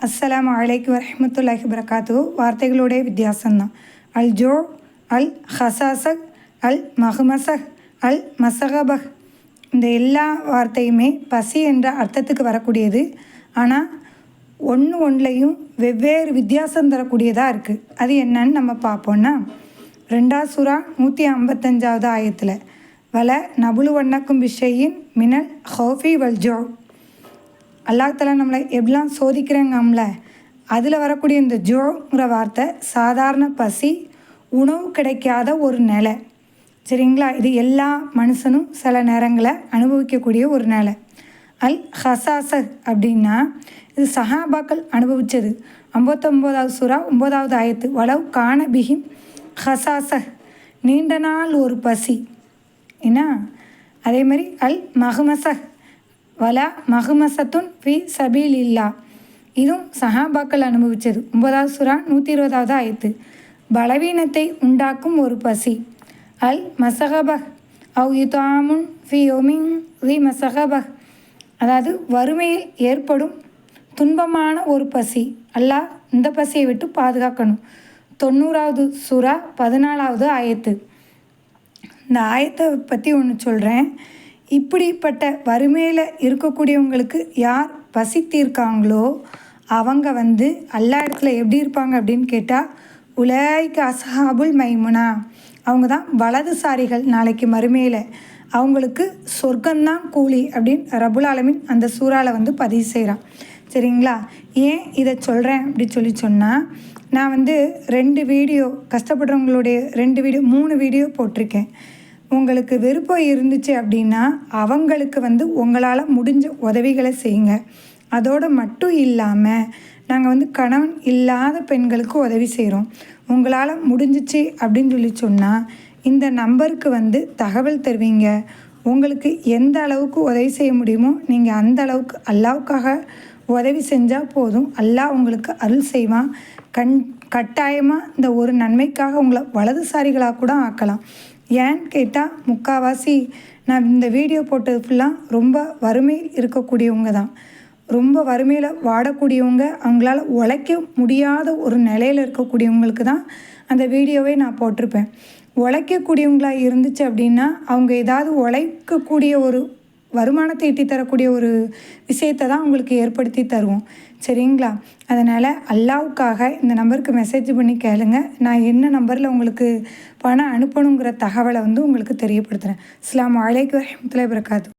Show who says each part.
Speaker 1: அஸ்ஸலாம் அலைக்கு வரமத்துல்லாஹி வரகாத்து வார்த்தைகளுடைய வித்தியாசம்தான் அல் ஜோ அல் ஹசாசக் அல் மஹ்மசக் அல் மசகபக் இந்த எல்லா வார்த்தையுமே பசி என்ற அர்த்தத்துக்கு வரக்கூடியது ஆனால் ஒன்று ஒன்றுலையும் வெவ்வேறு வித்தியாசம் தரக்கூடியதாக இருக்குது அது என்னன்னு நம்ம பார்ப்போன்னா ரெண்டா சுறா நூற்றி ஐம்பத்தஞ்சாவது ஆயத்தில் வல நபுலு வண்ணக்கும் விஷயின் மினல் ஹோஃபி வல் ஜோ அல்லாஹால நம்மளை எப்படிலாம் சோதிக்கிறேங்கம்ல அதில் வரக்கூடிய இந்த ஜோங்கிற வார்த்தை சாதாரண பசி உணவு கிடைக்காத ஒரு நிலை. சரிங்களா? இது எல்லா மனுஷனும் சில நேரங்களை அனுபவிக்கக்கூடிய ஒரு நிலை. அல் ஹசாசர் அப்படின்னா இது சஹாபாக்கள் அனுபவித்தது ஐம்பத்தொம்போதாவது சுறா ஒம்போதாவது ஆயத்து வளவு காண பிஹிம் ஹசாசர் நீண்ட நாள் ஒரு பசி. என்ன? அதே மாதிரி அல் மஹமசஹ் வலா மஹமசத்துன் ஃபி சபீல் இல்லா இதுவும் சஹாபாக்கள் அனுபவித்தது. ஒன்பதாவது சுறா நூற்றி இருபதாவது ஆயத்து. பலவீனத்தை உண்டாக்கும் ஒரு பசி. அல் மசகபஹ் அவ் யுதாமுன் ஃபி ஒமிங் வி மசகபஹ் அதாவது வறுமையில் ஏற்படும் துன்பமான ஒரு பசி. அல்லாஹ் இந்த பசியை விட்டு பாதுகாக்கணும். தொண்ணூறாவது சுறா பதினாலாவது ஆயத்து. இந்த ஆயத்தை பற்றி ஒன்று சொல்கிறேன் இப்படிப்பட்ட வறுமையில் இருக்கக்கூடியவங்களுக்கு யார் பசித்திருக்காங்களோ அவங்க வந்து எல்லா இடத்துல எப்படி இருப்பாங்க அப்படின்னு கேட்டால் உலாய்க்கு அசஹாபுல் மைமுனா. அவங்க தான் வலதுசாரிகள் நாளைக்கு மறுமையில். அவங்களுக்கு சொர்க்கம்தான் கூலி அப்படின்னு ரபுல் ஆலமின் அந்த சூறாவில் வந்து பதிவு செய்கிறான் சரிங்களா? ஏன் இதை சொல்கிறேன் அப்படி சொல்லி சொன்னால் நான் வந்து ரெண்டு வீடியோ கஷ்டப்படுறவங்களுடைய ரெண்டு வீடியோ மூணு வீடியோ போட்டிருக்கேன். உங்களுக்கு விருப்பம் இருந்துச்சு அப்படின்னா அவங்களுக்கு வந்து உங்களால் முடிஞ்ச உதவிகளை செய்யுங்க. அதோடு மட்டும் இல்லாமல் நாங்கள் வந்து கணவன் இல்லாத பெண்களுக்கு உதவி செய்கிறோம் உங்களால் முடிஞ்சிச்சு அப்படின்னு சொல்லி சொன்னால் இந்த நம்பருக்கு வந்து தகவல் தருவீங்க. உங்களுக்கு எந்த அளவுக்கு உதவி செய்ய முடியுமோ நீங்கள் அந்த அளவுக்கு அல்லாவுக்காக உதவி செஞ்சால் போதும். அல்லாஹ் உங்களுக்கு அருள் செய்வான். கண் கட்டாயமாக இந்த ஒரு நன்மைக்காக உங்களை வலதுசாரிகளாக கூட ஆக்கலாம். ஏன்னு கேட்டால் முக்கால்வாசி நான் இந்த வீடியோ போட்டது ஃபுல்லாக ரொம்ப வறுமையில் இருக்கக்கூடியவங்க தான். ரொம்ப வறுமையில் வாடக்கூடியவங்க அவங்களால உழைக்க முடியாத ஒரு நிலையில் இருக்கக்கூடியவங்களுக்கு தான் அந்த வீடியோவை நான் போட்டிருப்பேன். உழைக்கக்கூடியவங்களாக இருந்துச்சு அப்படின்னா அவங்க ஏதாவது உழைக்கக்கூடிய ஒரு வருமானத்தை ஈட்டி தரக்கூடிய ஒரு விஷயத்தை தான் உங்களுக்கு ஏற்படுத்தி தருவோம். சரிங்களா? அதனால் அல்லாவுக்காக இந்த நம்பருக்கு மெசேஜ் பண்ணி கேளுங்க. நான் என்ன நம்பரில் உங்களுக்கு பணம் அனுப்பணுங்கிற தகவலை வந்து உங்களுக்கு தெரியப்படுத்துகிறேன் இஸ்லாம் வலைக்கு வரமத்துல பிறக்காது